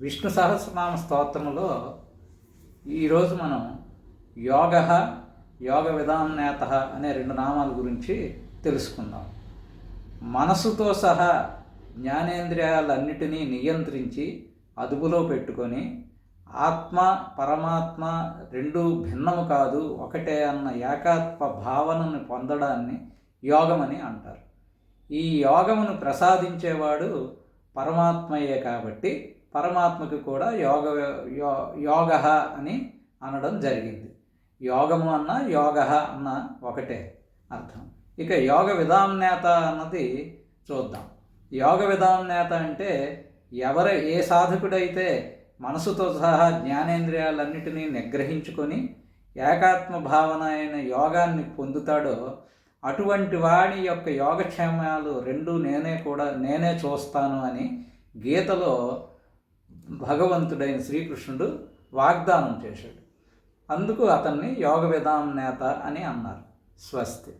విష్ణు సహస్రనామ స్తోత్రంలో ఈరోజు మనం యోగ యోగ విధానేత అనే రెండు నామాల గురించి తెలుసుకుందాం. మనసుతో సహా జ్ఞానేంద్రియాలన్నిటినీ నియంత్రించి అదుపులో పెట్టుకొని ఆత్మ పరమాత్మ రెండు భిన్నము కాదు ఒకటే అన్న ఏకాత్మ భావనను పొందడాన్ని యోగమని అంటారు. ఈ యోగమును ప్రసాదించేవాడు పరమాత్మయే కాబట్టి పరమాత్మకి కూడా యోగ యోగ అని అనడం జరిగింది. యోగము అన్న యోగ అన్న ఒకటే అర్థం. ఇక యోగ విధానేత అన్నది చూద్దాం. యోగ విధానేత అంటే ఎవరు ఏ సాధకుడైతే మనసుతో సహా జ్ఞానేంద్రియాలన్నిటినీ నిగ్రహించుకొని ఏకాత్మ భావన అయిన యోగాన్ని పొందుతాడో అటువంటి వాడి యొక్క యోగక్షేమాలు రెండు నేనే కూడా నేనే చూస్తాను అని గీతలో భగవంతుడైన శ్రీకృష్ణుడు వాగ్దానం చేశాడు. అందుకు అతన్ని యోగ విధానం నేత అని అన్నారు. స్వస్తి.